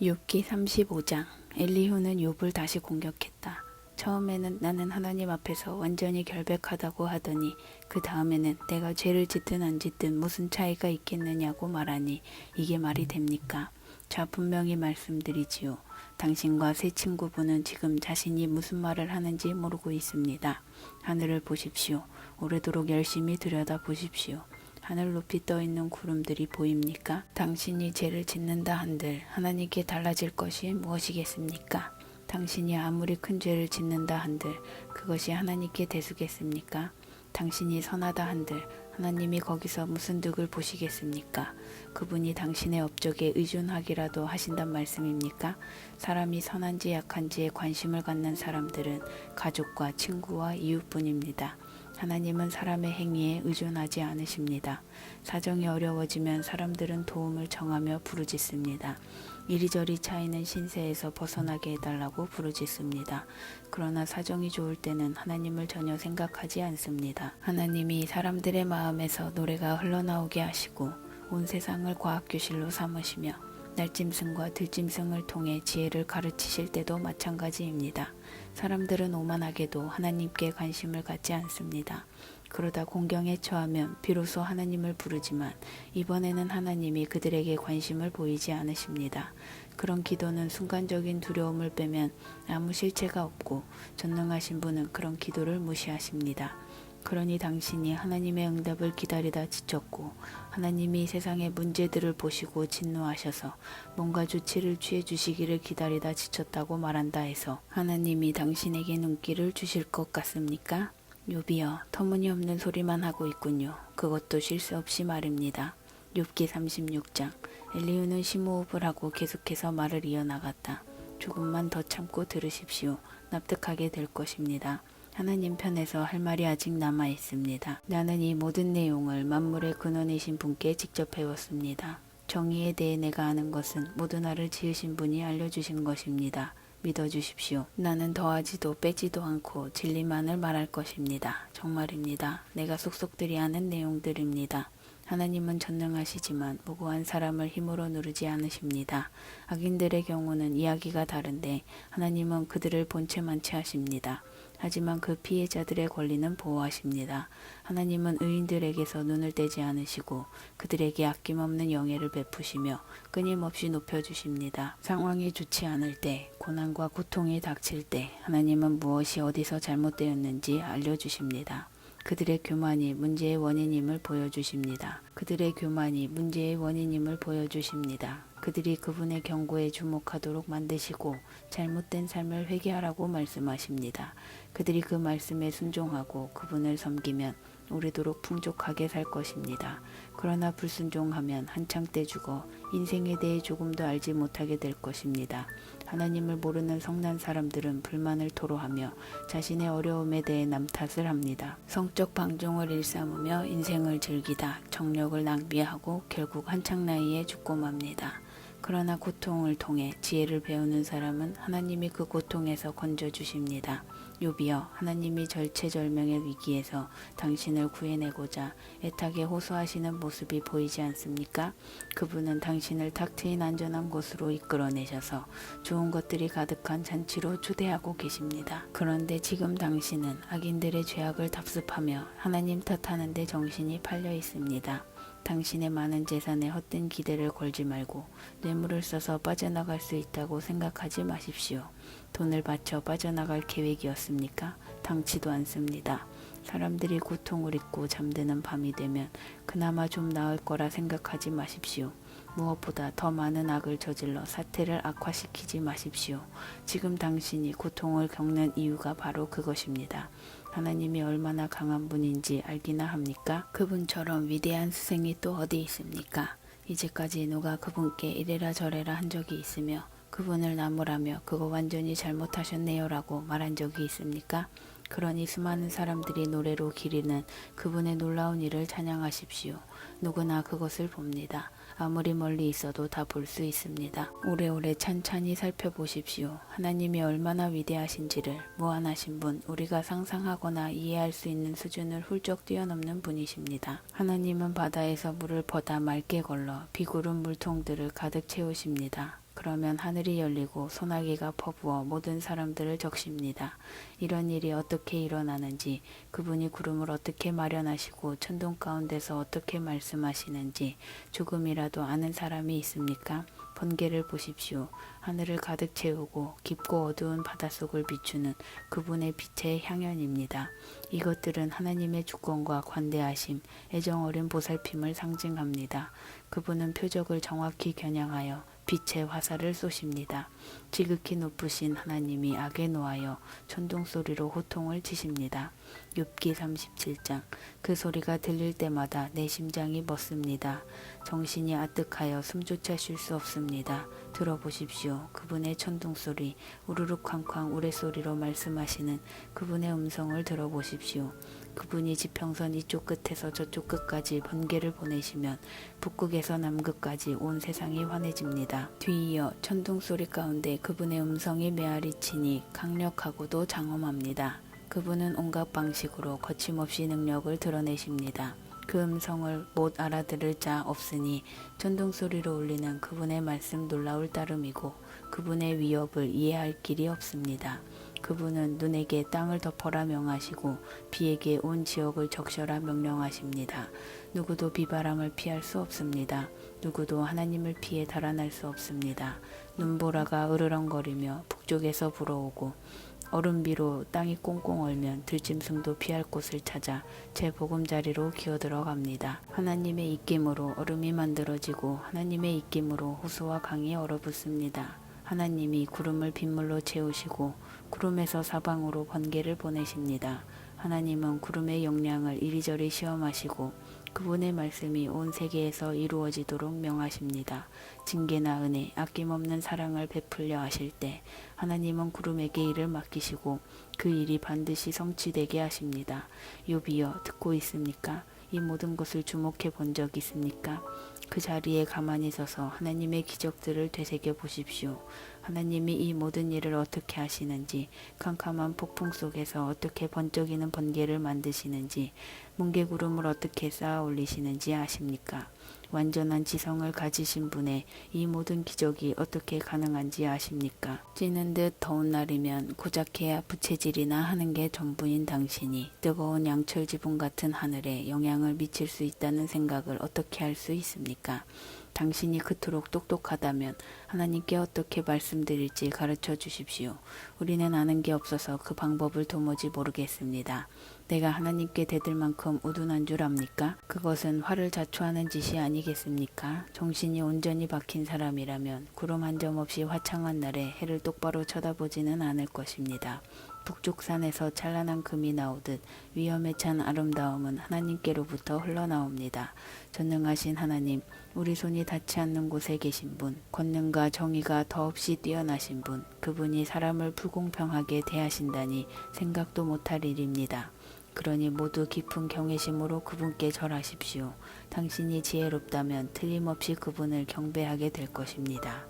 욥기 35장 엘리후는 욥을 다시 공격했다. 처음에는 나는 하나님 앞에서 완전히 결백하다고 하더니 그 다음에는 내가 죄를 짓든 안 짓든 무슨 차이가 있겠느냐고 말하니 이게 말이 됩니까? 자 분명히 말씀드리지요. 당신과 새 친구분은 지금 자신이 무슨 말을 하는지 모르고 있습니다. 하늘을 보십시오. 오래도록 열심히 들여다 보십시오. 하늘 높이 떠 있는 구름들이 보입니까? 당신이 죄를 짓는다 한들 하나님께 달라질 것이 무엇이겠습니까? 당신이 아무리 큰 죄를 짓는다 한들 그것이 하나님께 대수겠습니까? 당신이 선하다 한들 하나님이 거기서 무슨 득을 보시겠습니까? 그분이 당신의 업적에 의존하기라도 하신단 말씀입니까? 사람이 선한지 약한지에 관심을 갖는 사람들은 가족과 친구와 이웃뿐입니다. 하나님은 사람의 행위에 의존하지 않으십니다. 사정이 어려워지면 사람들은 도움을 청하며 부르짖습니다. 이리저리 차이는 신세에서 벗어나게 해달라고 부르짖습니다. 그러나 사정이 좋을 때는 하나님을 전혀 생각하지 않습니다. 하나님이 사람들의 마음에서 노래가 흘러나오게 하시고 온 세상을 과학교실로 삼으시며 날짐승과 들짐승을 통해 지혜를 가르치실 때도 마찬가지입니다. 사람들은 오만하게도 하나님께 관심을 갖지 않습니다. 그러다 공경에 처하면 비로소 하나님을 부르지만 이번에는 하나님이 그들에게 관심을 보이지 않으십니다. 그런 기도는 순간적인 두려움을 빼면 아무 실체가 없고 전능하신 분은 그런 기도를 무시하십니다. 그러니 당신이 하나님의 응답을 기다리다 지쳤고 하나님이 세상의 문제들을 보시고 진노하셔서 뭔가 조치를 취해 주시기를 기다리다 지쳤다고 말한다 해서 하나님이 당신에게 눈길을 주실 것 같습니까? 욥이여 터무니없는 소리만 하고 있군요. 그것도 쉴 새 없이 말입니다. 욥기 36장 엘리우는 심호흡을 하고 계속해서 말을 이어나갔다. 조금만 더 참고 들으십시오. 납득하게 될 것입니다. 하나님 편에서 할 말이 아직 남아 있습니다. 나는 이 모든 내용을 만물의 근원이신 분께 직접 배웠습니다. 정의에 대해 내가 아는 것은 모두 나를 지으신 분이 알려주신 것입니다. 믿어주십시오. 나는 더하지도 빼지도 않고 진리만을 말할 것입니다. 정말입니다. 내가 속속들이 아는 내용들입니다. 하나님은 전능하시지만 무고한 사람을 힘으로 누르지 않으십니다. 악인들의 경우는 이야기가 다른데 하나님은 그들을 본체만 취하십니다. 하지만 그 피해자들의 권리는 보호하십니다. 하나님은 의인들에게서 눈을 떼지 않으시고 그들에게 아낌없는 영예를 베푸시며 끊임없이 높여주십니다. 상황이 좋지 않을 때, 고난과 고통이 닥칠 때 하나님은 무엇이 어디서 잘못되었는지 알려주십니다. 그들의 교만이 문제의 원인임을 보여주십니다. 그들의 교만이 문제의 원인임을 보여주십니다. 그들이 그분의 경고에 주목하도록 만드시고 잘못된 삶을 회개하라고 말씀하십니다. 그들이 그 말씀에 순종하고 그분을 섬기면 오래도록 풍족하게 살 것입니다. 그러나 불순종하면 한창 때 죽어 인생에 대해 조금도 알지 못하게 될 것입니다. 하나님을 모르는 성난 사람들은 불만을 토로하며 자신의 어려움에 대해 남 탓을 합니다. 성적 방종을 일삼으며 인생을 즐기다 정력을 낭비하고 결국 한창 나이에 죽고 맙니다. 그러나 고통을 통해 지혜를 배우는 사람은 하나님이 그 고통에서 건져 주십니다. 요비여 하나님이 절체절명의 위기에서 당신을 구해내고자 애타게 호소하시는 모습이 보이지 않습니까? 그분은 당신을 탁 트인 안전한 곳으로 이끌어내셔서 좋은 것들이 가득한 잔치로 초대하고 계십니다. 그런데 지금 당신은 악인들의 죄악을 답습하며 하나님 탓하는 데 정신이 팔려 있습니다. 당신의 많은 재산에 헛된 기대를 걸지 말고 뇌물을 써서 빠져나갈 수 있다고 생각하지 마십시오. 돈을 바쳐 빠져나갈 계획이었습니까? 당치도 않습니다. 사람들이 고통을 잊고 잠드는 밤이 되면 그나마 좀 나을 거라 생각하지 마십시오. 무엇보다 더 많은 악을 저질러 사태를 악화시키지 마십시오. 지금 당신이 고통을 겪는 이유가 바로 그것입니다. 하나님이 얼마나 강한 분인지 알기나 합니까? 그분처럼 위대한 스승이 또 어디 있습니까? 이제까지 누가 그분께 이래라 저래라 한 적이 있으며 그분을 나무라며 그거 완전히 잘못하셨네요라고 말한 적이 있습니까? 그러니 수많은 사람들이 노래로 기리는 그분의 놀라운 일을 찬양하십시오. 누구나 그것을 봅니다. 아무리 멀리 있어도 다 볼 수 있습니다. 오래오래 찬찬히 살펴보십시오. 하나님이 얼마나 위대하신지를 무한하신 분, 우리가 상상하거나 이해할 수 있는 수준을 훌쩍 뛰어넘는 분이십니다. 하나님은 바다에서 물을 퍼다 맑게 걸러 비구름 물통들을 가득 채우십니다. 그러면 하늘이 열리고 소나기가 퍼부어 모든 사람들을 적십니다. 이런 일이 어떻게 일어나는지, 그분이 구름을 어떻게 마련하시고 천둥 가운데서 어떻게 말씀하시는지 조금이라도 아는 사람이 있습니까? 번개를 보십시오. 하늘을 가득 채우고 깊고 어두운 바닷속을 비추는 그분의 빛의 향연입니다. 이것들은 하나님의 주권과 관대하심, 애정 어린 보살핌을 상징합니다. 그분은 표적을 정확히 겨냥하여 빛의 화살을 쏘십니다. 지극히 높으신 하나님이 악에 노하여 천둥 소리로 호통을 치십니다. 욥기 37장 그 소리가 들릴 때마다 내 심장이 멎습니다. 정신이 아득하여 숨조차 쉴 수 없습니다. 들어보십시오. 그분의 천둥 소리, 우르르 쾅쾅 우레소리로 말씀하시는 그분의 음성을 들어보십시오. 그분이 지평선 이쪽 끝에서 저쪽 끝까지 번개를 보내시면 북극에서 남극까지 온 세상이 환해집니다. 뒤이어 천둥 소리 가운데 그분의 음성이 메아리치니 강력하고도 장엄합니다. 그분은 온갖 방식으로 거침없이 능력을 드러내십니다. 그 음성을 못 알아들을 자 없으니 천둥 소리로 울리는 그분의 말씀 놀라울 따름이고 그분의 위협을 이해할 길이 없습니다. 그분은 눈에게 땅을 덮어라 명하시고 비에게 온 지역을 적셔라 명령하십니다. 누구도 비바람을 피할 수 없습니다. 누구도 하나님을 피해 달아날 수 없습니다. 눈보라가 으르렁거리며 북쪽에서 불어오고 얼음비로 땅이 꽁꽁 얼면 들짐승도 피할 곳을 찾아 제 보금자리로 기어 들어갑니다. 하나님의 입김으로 얼음이 만들어지고 하나님의 입김으로 호수와 강이 얼어붙습니다. 하나님이 구름을 빗물로 채우시고 구름에서 사방으로 번개를 보내십니다. 하나님은 구름의 용량을 이리저리 시험하시고 그분의 말씀이 온 세계에서 이루어지도록 명하십니다. 징계나 은혜, 아낌없는 사랑을 베풀려 하실 때 하나님은 구름에게 일을 맡기시고 그 일이 반드시 성취되게 하십니다. 요비여 듣고 있습니까? 이 모든 것을 주목해 본적 있습니까? 그 자리에 가만히 서서 하나님의 기적들을 되새겨 보십시오. 하나님이 이 모든 일을 어떻게 하시는지, 캄캄한 폭풍 속에서 어떻게 번쩍이는 번개를 만드시는지, 뭉게구름을 어떻게 쌓아 올리시는지 아십니까? 완전한 지성을 가지신 분의 이 모든 기적이 어떻게 가능한지 아십니까? 찌는 듯 더운 날이면 고작해야 부채질이나 하는 게 전부인 당신이 뜨거운 양철 지붕 같은 하늘에 영향을 미칠 수 있다는 생각을 어떻게 할 수 있습니까? 당신이 그토록 똑똑하다면 하나님께 어떻게 말씀드릴지 가르쳐 주십시오. 우리는 아는 게 없어서 그 방법을 도무지 모르겠습니다. 내가 하나님께 대들 만큼 우둔한 줄 압니까? 그것은 화를 자초하는 짓이 아니겠습니까? 정신이 온전히 박힌 사람이라면 구름 한 점 없이 화창한 날에 해를 똑바로 쳐다보지는 않을 것입니다. 북쪽 산에서 찬란한 금이 나오듯 위험에 찬 아름다움은 하나님께로부터 흘러나옵니다. 전능하신 하나님, 우리 손이 닿지 않는 곳에 계신 분, 권능과 정의가 더없이 뛰어나신 분, 그분이 사람을 불공평하게 대하신다니 생각도 못할 일입니다. 그러니 모두 깊은 경외심으로 그분께 절하십시오. 당신이 지혜롭다면 틀림없이 그분을 경배하게 될 것입니다.